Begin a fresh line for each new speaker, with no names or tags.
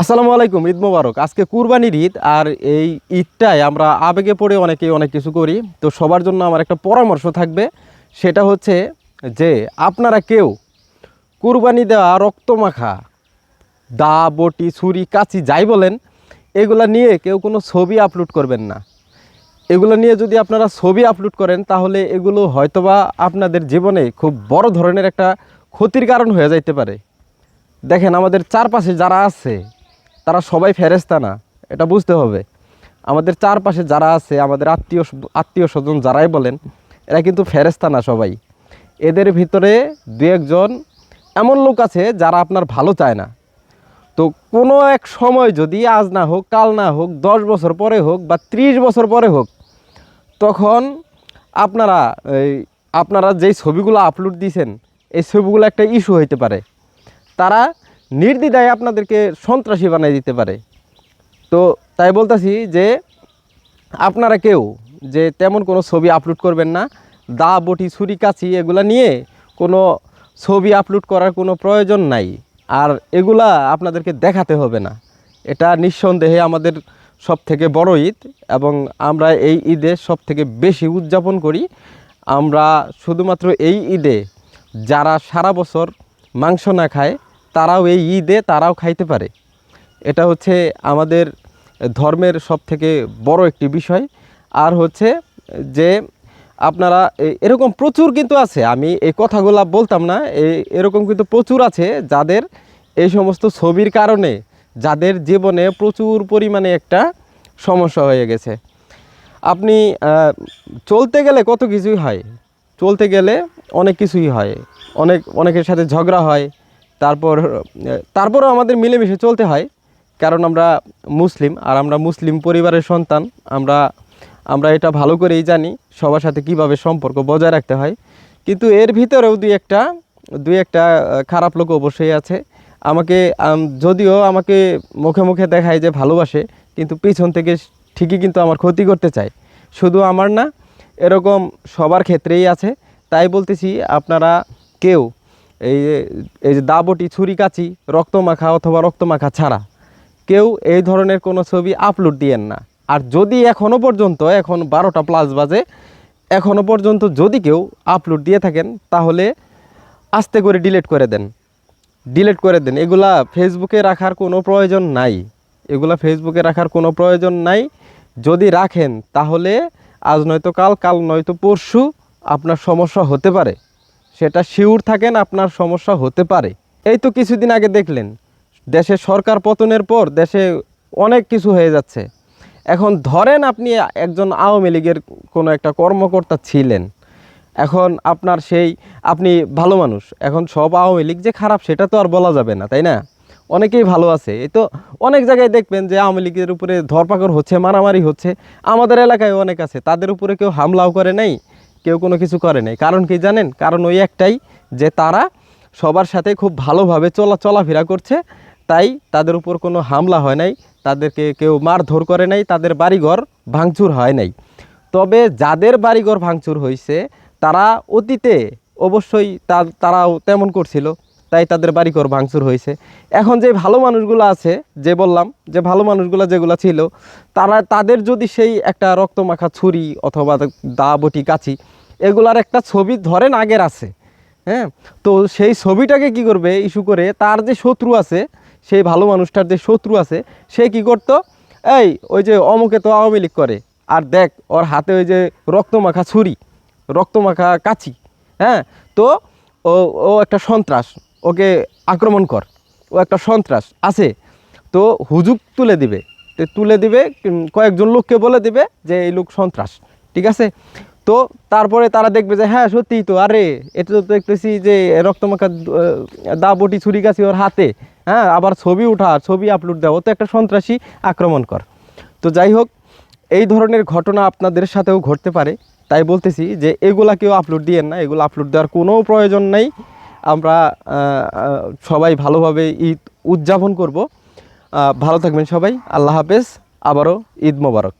আসসালামু আলাইকুম, ঈদ মোবারক। আজকে কুরবানির ঈদ আর এই ঈদটায় আমরা আবেগে পড়ে অনেকে অনেক কিছু করি। তো সবার জন্য আমার একটা পরামর্শ থাকবে। সেটা হচ্ছে যে, আপনারা কেউ কুরবানি দেওয়া রক্তমাখা, দা, বটি, ছুরি, কাচি যাই বলেন, এগুলা নিয়ে কেউ কোনো ছবি আপলোড করবেন না। এগুলো নিয়ে যদি আপনারা ছবি আপলোড করেন, তাহলে এগুলো হয়তোবা আপনাদের জীবনে খুব বড় ধরনের একটা ক্ষতির কারণ হয়ে যাইতে পারে। দেখেন, আমাদের চারপাশে যারা আছে তারা সবাই ফেরেস্তা না, এটা বুঝতে হবে। আমাদের চারপাশে যারা আছে, আমাদের আত্মীয় আত্মীয় স্বজন যারাই বলেন, এরা কিন্তু ফেরেস্তা না সবাই। এদের ভিতরে দু একজন এমন লোক আছে যারা আপনার ভালো চায় না। তো কোনো এক সময় যদি আজ না হোক, কাল না হোক, দশ বছর পরে হোক বা ত্রিশ বছর পরে হোক, তখন আপনারা এই আপনারা যেই ছবিগুলো আপলোড দিয়েছেন, এই ছবিগুলো একটা ইস্যু হইতে পারে। তারা নির্দ্বিধায় আপনাদেরকে সন্ত্রাসী বানিয়ে দিতে পারে। তো তাই বলতেছি যে, আপনারা কেউ যে তেমন কোনো ছবি আপলোড করবেন না, দা বটি ছুরি কাছি এগুলা নিয়ে কোনো ছবি আপলোড করার কোনো প্রয়োজন নাই। আর এগুলা আপনাদেরকে দেখাতে হবে না। এটা নিঃসন্দেহে আমাদের সব থেকে বড় ঈদ এবং আমরা এই ঈদে সব থেকে বেশি উদযাপন করি। আমরা শুধুমাত্র এই ঈদে যারা সারা বছর মাংস না খায় তারাও এই ঈদে তারাও খাইতে পারে। এটা হচ্ছে আমাদের ধর্মের সব থেকে বড় একটি বিষয়। আর হচ্ছে যে আপনারা এরকম প্রচুর কিন্তু আছে। আমি এই কথাগুলা বলতাম না এরকম কিন্তু প্রচুর আছে যাদের এই সমস্ত ছবির কারণে যাদের জীবনে প্রচুর পরিমাণে একটা সমস্যা হয়ে গেছে। আপনি চলতে গেলে কত কিছুই হয়। চলতে গেলে অনেক কিছুই হয়। অনেক, অনেকের সাথে ঝগড়া হয়। তারপর, তারপরও আমাদের মিলেমিশে চলতে হয়, কারণ আমরা মুসলিম, আর আমরা মুসলিম পরিবারের সন্তান, আমরা আমরা এটা ভালো করেই জানি সবার সাথে কীভাবে সম্পর্ক বজায় রাখতে হয়। কিন্তু এর ভিতরেও দুই একটা দুই একটা খারাপ লোক অবশ্যই আছে। আমাকে যদিও আমাকে মুখে মুখে দেখায় যে ভালোবাসে, কিন্তু পিছন থেকে ঠিকই কিন্তু আমার ক্ষতি করতে চায়। শুধু আমার না, এরকম সবার ক্ষেত্রেই আছে। তাই বলতেছি, আপনারা কেউ এই যে- এই যে দাবটি ছুরি কাচি রক্তমাখা অথবা রক্তমাখা ছাড়া কেউ এই ধরনের কোনো ছবি আপলোড দিয়েন না। আর যদি এখনও পর্যন্ত, এখন বারোটা প্লাস বাজে এখনও পর্যন্ত যদি কেউ আপলোড দিয়ে থাকেন, তাহলে আস্তে করে ডিলিট করে দেন। ডিলিট করে দেন। এগুলা ফেসবুকে রাখার কোনো প্রয়োজন নাই। এগুলা ফেসবুকে রাখার কোনো প্রয়োজন নাই। যদি রাখেন, তাহলে আজ নয়তো কাল কাল নয়তো পরশু আপনার সমস্যা হতে পারে। সেটা শিউর থাকেন আপনার সমস্যা হতে পারে। এই তো কিছুদিন আগে দেখলেন, দেশে সরকার পতনের পর দেশে অনেক কিছু হয়ে যাচ্ছে। এখন ধরেন আপনি একজন আওয়ামী লীগের কোনো একটা কর্মকর্তা ছিলেন। এখন আপনার সেই, আপনি ভালো মানুষ, এখন সব আওয়ামী লীগ যে খারাপ, সেটা তো আর বলা যাবে না, তাই না? অনেকেই ভালো আছে। এই তো অনেক জায়গায় দেখবেন যে আওয়ামী লীগের উপরে ধরপাকড় হচ্ছে, মারামারি হচ্ছে। আমাদের এলাকায় অনেক আছে, তাদের উপরে কেউ হামলাও করে নাই। কেউ কোনো কিছু করে নাই। কারণ কি জানেন? কারণ ওই একটাই যে তারা সবার সাথে খুব ভালোভাবে চলা চলাফেরা করছে, তাই তাদের উপর কোনো হামলা হয় নাই, তাদেরকে কেউ মারধর করে নাই, তাদের বাড়িঘর ভাঙচুর হয় নাই। তবে যাদের বাড়িঘর ভাঙচুর হয়েছে তারা অতীতে অবশ্যই তার তারাও তেমন করছিল। তাই তাদের বাড়িঘর ভাঙচুর হয়েছে। এখন যে ভালো মানুষগুলো আছে, যে বললাম, যে ভালো মানুষগুলো যেগুলো ছিল, তারা, তাদের যদি সেই একটা রক্তমাখা ছুরি অথবা দা বটি কাচি, এগুলার একটা ছবি ধরেন আগের আছে হ্যাঁ? তো সেই ছবিটাকে কি করবে, ইস্যু করে তার যে শত্রু আছে, সেই ভালো মানুষটার যে শত্রু আছে, সে কি করতো? এই, ওই যে অমুকে তো আওয়ামী লীগ করে, আর দেখ, ওর হাতে ওই যে রক্তমাখা ছুরি, রক্তমাখা কাচি হ্যাঁ? তো ও ও একটা সন্ত্রাস ওকে আক্রমণ কর। ও একটা সন্ত্রাস আছে। তো হুজুক তুলে দিবে। তো তুলে দিবে কয়েকজন লোককে বলে দিবে যে এই লোক সন্ত্রাস, ঠিক আছে? তো তারপরে তারা দেখবে যে হ্যাঁ সত্যিই তো। আরে, এটা তো দেখতেছি যে রক্তমাখা দা বটি ছুরি গাছি ওর হাতে। হ্যাঁ আবার ছবি উঠা, ছবি আপলোড দেওয়া। ও তো একটা সন্ত্রাসী, আক্রমণ কর। তো যাই হোক, এই ধরনের ঘটনা আপনাদের সাথেও ঘটতে পারে। তাই বলতেছি যে, এগুলা কেউ আপলোড দিয়েন না। এগুলো আপলোড দেওয়ার কোনো প্রয়োজন নেই। আমরা সবাই ভালোভাবে ঈদ উদযাপন করব। ভালো থাকবেন সবাই। আল্লাহ হাফেজ। আবারও ঈদ মোবারক।